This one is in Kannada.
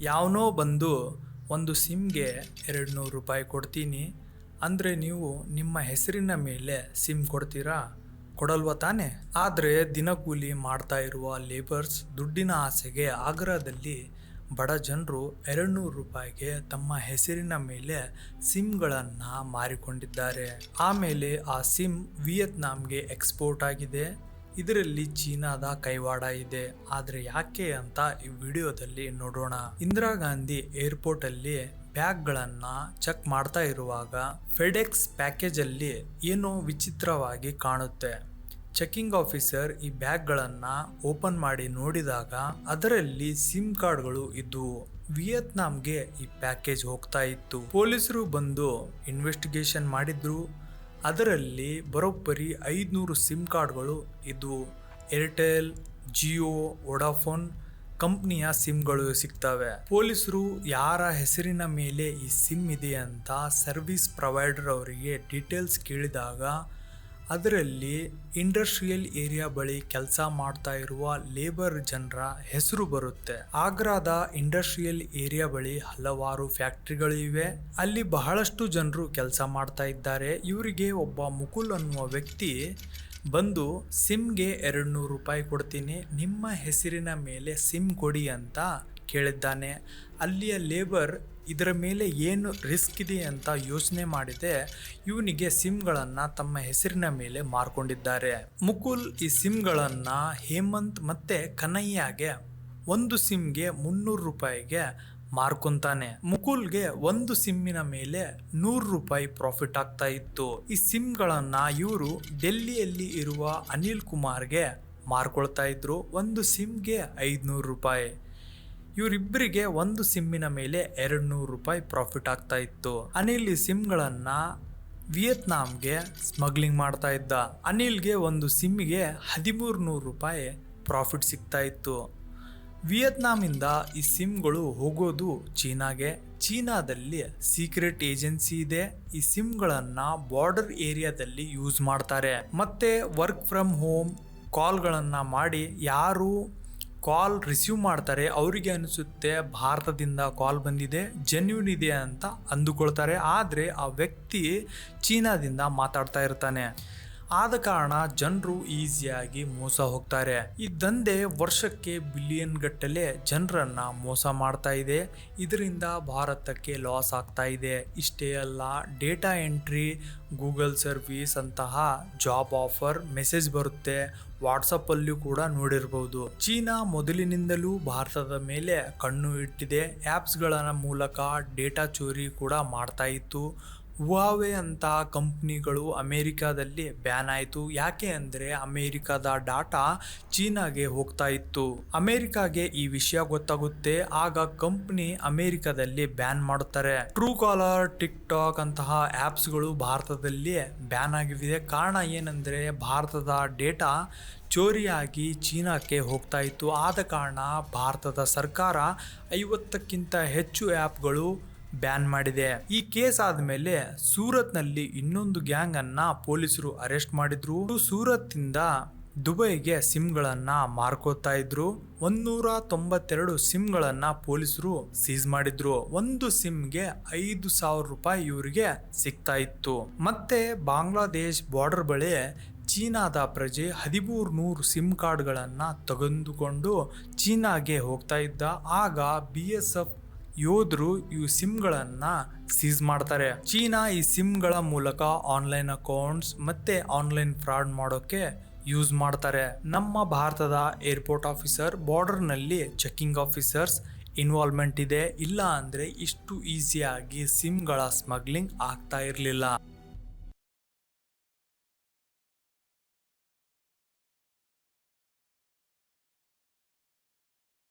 ಯಾವನೋ ಬಂದು ಒಂದು ಸಿಮ್ಗೆ ಎರಡು ನೂರು ರೂಪಾಯಿ ಕೊಡ್ತೀನಿ. ಅಂದರೆ ನೀವು ನಿಮ್ಮ ಹೆಸರಿನ ಮೇಲೆ ಸಿಮ್ ಕೊಡ್ತೀರಾ? ಕೊಡಲ್ವ ತಾನೆ? ಆದರೆ ದಿನಕೂಲಿ ಮಾಡ್ತಾ ಇರುವ ಲೇಬರ್ಸ್ ದುಡ್ಡಿನ ಆಸೆಗೆ ಆಗ್ರಾದಲ್ಲಿ ಬಡ ಜನರು ಎರಡು ನೂರು ರೂಪಾಯಿಗೆ ತಮ್ಮ ಹೆಸರಿನ ಮೇಲೆ ಸಿಮ್ಗಳನ್ನು ಮಾರಿಕೊಂಡಿದ್ದಾರೆ. ಆಮೇಲೆ ಆ ಸಿಮ್ ವಿಯತ್ನಾಂಗೆ ಎಕ್ಸ್ಪೋರ್ಟ್ ಆಗಿದೆ. ಇದರಲ್ಲಿ ಚೀನಾದ ಕೈವಾಡ ಇದೆ. ಆದ್ರೆ ಯಾಕೆ ಅಂತ ಈ ವಿಡಿಯೋದಲ್ಲಿ ನೋಡೋಣ. ಇಂದಿರಾ ಗಾಂಧಿ ಏರ್ಪೋರ್ಟ್ ಅಲ್ಲಿ ಬ್ಯಾಗ್ಗಳನ್ನ ಚೆಕ್ ಮಾಡ್ತಾ ಇರುವಾಗ ಫೆಡೆಕ್ಸ್ ಪ್ಯಾಕೇಜ್ ಅಲ್ಲಿ ಏನೋ ವಿಚಿತ್ರವಾಗಿ ಕಾಣುತ್ತೆ. ಚೆಕಿಂಗ್ ಆಫೀಸರ್ ಈ ಬ್ಯಾಗ್ಗಳನ್ನು ಓಪನ್ ಮಾಡಿ ನೋಡಿದಾಗ ಅದರಲ್ಲಿ ಸಿಮ್ ಕಾರ್ಡ್ಗಳು ಇದ್ವು. ವಿಯತ್ನಾಂಗೆ ಈ ಪ್ಯಾಕೇಜ್ ಹೋಗ್ತಾ ಇತ್ತು. ಪೊಲೀಸರು ಬಂದು ಇನ್ವೆಸ್ಟಿಗೇಷನ್ ಮಾಡಿದ್ರು. ಅದರಲ್ಲಿ ಬರೋಬ್ಬರಿ ಐದುನೂರು ಸಿಮ್ ಕಾರ್ಡ್ಗಳು ಇದ್ವು. ಏರ್ಟೆಲ್ ಜಿಯೋ ವೊಡಾಫೋನ್ ಕಂಪ್ನಿಯ ಸಿಮ್ಗಳು ಸಿಗ್ತವೆ. ಪೊಲೀಸರು ಯಾರ ಹೆಸರಿನ ಮೇಲೆ ಈ ಸಿಮ್ ಇದೆ ಅಂತ ಸರ್ವಿಸ್ ಪ್ರೊವೈಡರ್ ಅವರಿಗೆ ಡೀಟೇಲ್ಸ್ ಕೇಳಿದಾಗ ಅದರಲ್ಲಿ ಇಂಡಸ್ಟ್ರಿಯಲ್ ಏರಿಯಾ ಬಳಿ ಕೆಲಸ ಮಾಡ್ತಾ ಇರುವ ಲೇಬರ್ ಜನರ ಹೆಸರು ಬರುತ್ತೆ. ಆಗ್ರಾದ ಇಂಡಸ್ಟ್ರಿಯಲ್ ಏರಿಯಾ ಬಳಿ ಹಲವಾರು ಫ್ಯಾಕ್ಟ್ರಿಗಳು ಇವೆ. ಅಲ್ಲಿ ಬಹಳಷ್ಟು ಜನರು ಕೆಲಸ ಮಾಡ್ತಾ ಇದ್ದಾರೆ. ಇವರಿಗೆ ಒಬ್ಬ ಮುಕುಲ್ ಅನ್ನುವ ವ್ಯಕ್ತಿ ಬಂದು ಸಿಮ್ಗೆ ಎರಡು ನೂರು ರೂಪಾಯಿ ಕೊಡ್ತೀನಿ. ನಿಮ್ಮ ಹೆಸರಿನ ಮೇಲೆ ಸಿಮ್ ಕೊಡಿ ಅಂತ ಕೇಳಿದ್ದಾನೆ. ಅಲ್ಲಿಯ ಲೇಬರ್ ಇದರ ಮೇಲೆ ಏನು ರಿಸ್ಕ್ ಇದೆ ಅಂತ ಯೋಚನೆ ಮಾಡಿದೆ. ಇವನಿಗೆ ಸಿಮ್ಗಳನ್ನು ತಮ್ಮ ಹೆಸರಿನ ಮೇಲೆ ಮಾರ್ಕೊಂಡಿದ್ದಾರೆ. ಮುಕುಲ್ ಈ ಸಿಮ್ಗಳನ್ನು ಹೇಮಂತ್ ಮತ್ತೆ ಕನಯ್ಯಗೆ ಒಂದು ಸಿಮ್ಗೆ ಮುನ್ನೂರು ರೂಪಾಯಿಗೆ ಮಾರ್ಕೊಂತಾನೆ. ಮುಕುಲ್ಗೆ ಒಂದು ಸಿಮ್ಮಿನ ಮೇಲೆ ನೂರು ರೂಪಾಯಿ ಪ್ರಾಫಿಟ್ ಆಗ್ತಾ ಇತ್ತು. ಈ ಸಿಮ್ಗಳನ್ನು ಇವರು ಡೆಲ್ಲಿಯಲ್ಲಿ ಇರುವ ಅನಿಲ್ ಕುಮಾರ್ಗೆ ಮಾರ್ಕೊಳ್ತಾ ಇದ್ರು. ಒಂದು ಸಿಮ್ಗೆ ಐದ್ನೂರು ರೂಪಾಯಿ. ಇವರಿಬ್ಬರಿಗೆ ಒಂದು ಸಿಮ್ಮಿನ ಮೇಲೆ ಎರಡು ನೂರು ರೂಪಾಯಿ ಪ್ರಾಫಿಟ್ ಆಗ್ತಾ ಇತ್ತು. ಅನಿಲ್ ಈ ಸಿಮ್ಗಳನ್ನ ವಿಯತ್ನಾಂಗೆ ಸ್ಮಗ್ಲಿಂಗ್ ಮಾಡ್ತಾ ಇದ್ದ. ಅನಿಲ್ಗೆ ಒಂದು ಸಿಮ್ಮಿಗೆ ಹದಿಮೂರು ನೂರು ರೂಪಾಯಿ ಪ್ರಾಫಿಟ್ ಸಿಗ್ತಾ ಇತ್ತು. ವಿಯತ್ನಾಮಿಂದ ಈ ಸಿಮ್ಗಳು ಹೋಗೋದು ಚೀನಾಗೆ. ಚೀನಾದಲ್ಲಿ ಸೀಕ್ರೆಟ್ ಏಜೆನ್ಸಿ ಇದೆ. ಈ ಸಿಮ್ಗಳನ್ನು ಬಾರ್ಡರ್ ಏರಿಯಾದಲ್ಲಿ ಯೂಸ್ ಮಾಡ್ತಾರೆ. ಮತ್ತೆ ವರ್ಕ್ ಫ್ರಮ್ ಹೋಮ್ ಕಾಲ್ಗಳನ್ನು ಮಾಡಿ ಯಾರು ಕಾಲ್ ರಿಸೀವ್ ಮಾಡ್ತಾರೆ, ಅವರಿಗೆ ಅನಿಸುತ್ತೆ, ಭಾರತದಿಂದ ಕಾಲ್ ಬಂದಿದೆ ಜೆನ್ಯೂನ್ ಇದೆ ಅಂತ ಅಂದುಕೊಳ್ತಾರೆ. ಆದರೆ ಆ ವ್ಯಕ್ತಿ ಚೀನಾದಿಂದ ಮಾತಾಡ್ತಾ ಇರ್ತಾನೆ. ಆದ ಕಾರಣ ಜನರು ಈಸಿಯಾಗಿ ಮೋಸ ಹೋಗ್ತಾರೆ. ಈ ದಂಧೆ ವರ್ಷಕ್ಕೆ ಬಿಲಿಯನ್ ಗಟ್ಟಲೆ ಜನರನ್ನ ಮೋಸ ಮಾಡ್ತಾ ಇದೆ. ಇದರಿಂದ ಭಾರತಕ್ಕೆ ಲಾಸ್ ಆಗ್ತಾ ಇದೆ. ಇಷ್ಟೇ ಅಲ್ಲ, ಡೇಟಾ ಎಂಟ್ರಿ, ಗೂಗಲ್ ಸರ್ವಿಸ್ ಅಂತಹ ಜಾಬ್ ಆಫರ್, ಮೆಸೇಜ್ ಬರುತ್ತೆ. ವಾಟ್ಸಪ್ ಅಲ್ಲಿಯೂ ಕೂಡ ನೋಡಿರಬಹುದು ಚೀನಾ ಮೊದಲಿನಿಂದಲೂ ಭಾರತದ ಮೇಲೆ ಕಣ್ಣು ಇಟ್ಟಿದೆ. ಆ್ಯಪ್ಸ್ಗಳ ಮೂಲಕ ಡೇಟಾ ಚೋರಿ ಕೂಡ ಮಾಡ್ತಾ ಇತ್ತು. ಹುವಾವೆ ಅಂತ ಕಂಪ್ನಿಗಳು ಅಮೇರಿಕಾದಲ್ಲಿ ಬ್ಯಾನ್ ಆಯಿತು. ಯಾಕೆ ಅಂದರೆ ಅಮೇರಿಕಾದ ಡಾಟಾ ಚೀನಾಗೆ ಹೋಗ್ತಾ ಇತ್ತು. ಅಮೇರಿಕಾಗೆ ಈ ವಿಷಯ ಗೊತ್ತಾಗುತ್ತೆ. ಆಗ ಕಂಪ್ನಿ ಅಮೇರಿಕಾದಲ್ಲಿ ಬ್ಯಾನ್ ಮಾಡುತ್ತಾರೆ ಟ್ರೂ ಕಾಲರ್ ಟಿಕ್ ಟಾಕ್ ಅಂತಹ ಆ್ಯಪ್ಸ್ಗಳು ಭಾರತದಲ್ಲಿ ಬ್ಯಾನ್ ಆಗಿವೆ. ಕಾರಣ ಏನಂದರೆ ಭಾರತದ ಡೇಟಾ ಚೋರಿಯಾಗಿ ಚೀನಾಕ್ಕೆ ಹೋಗ್ತಾ ಇತ್ತು. ಆದ ಕಾರಣ ಭಾರತದ ಸರ್ಕಾರ ಐವತ್ತಕ್ಕಿಂತ ಹೆಚ್ಚು ಆ್ಯಪ್ಗಳು ಬ್ಯಾನ್ ಮಾಡಿದೆ. ಈ ಕೇಸ್ ಆದ್ಮೇಲೆ ಸೂರತ್ನಲ್ಲಿ ಇನ್ನೊಂದು ಗ್ಯಾಂಗ್ ಅನ್ನ ಪೊಲೀಸರು ಅರೆಸ್ಟ್ ಮಾಡಿದ್ರು. ಸೂರತ್ ಇಂದ ದುಬೈಗೆ ಸಿಮ್ಗಳನ್ನ ಮಾರ್ಕೋತಾ ಇದ್ರು. ಒಂದೂರ ತೊಂಬತ್ತೆರಡು ಸಿಮ್ಗಳನ್ನ ಪೊಲೀಸರು ಸೀಸ್ ಮಾಡಿದ್ರು. ಒಂದು ಸಿಮ್ಗೆ ಐದು ಸಾವಿರ ರೂಪಾಯಿ ಇವರಿಗೆ ಸಿಗ್ತಾ ಇತ್ತು. ಮತ್ತೆ ಬಾಂಗ್ಲಾದೇಶ್ ಬಾರ್ಡರ್ ಬಳಿ ಚೀನಾದ ಪ್ರಜೆ ಹದಿಮೂರು ನೂರು ಸಿಮ್ ಕಾರ್ಡ್ಗಳನ್ನು ತೆಗೆದುಕೊಂಡು ಚೀನಾಗೆ ಹೋಗ್ತಾ ಇದ್ದ. ಆಗ ಬಿ ಎಸ್ ಎಫ್ ಯೋಧರು ಈ ಸಿಮ್ಗಳನ್ನ ಸೀಸ್ ಮಾಡ್ತಾರೆ. ಚೀನಾ ಈ ಸಿಮ್ಗಳ ಮೂಲಕ ಆನ್ಲೈನ್ ಅಕೌಂಟ್ಸ್ ಮತ್ತೆ ಆನ್ಲೈನ್ ಫ್ರಾಡ್ ಮಾಡೋಕೆ ಯೂಸ್ ಮಾಡ್ತಾರೆ. ನಮ್ಮ ಭಾರತದ ಏರ್ಪೋರ್ಟ್ ಆಫೀಸರ್, ಬಾರ್ಡರ್ನಲ್ಲಿ ಚೆಕ್ಕಿಂಗ್ ಆಫೀಸರ್ಸ್ ಇನ್ವಾಲ್ವ್ಮೆಂಟ್ ಇದೆ. ಇಲ್ಲ ಅಂದ್ರೆ ಇಷ್ಟು ಈಸಿಯಾಗಿ ಸಿಮ್ಗಳ ಸ್ಮಗ್ಲಿಂಗ್ ಆಗ್ತಾ ಇರಲಿಲ್ಲ.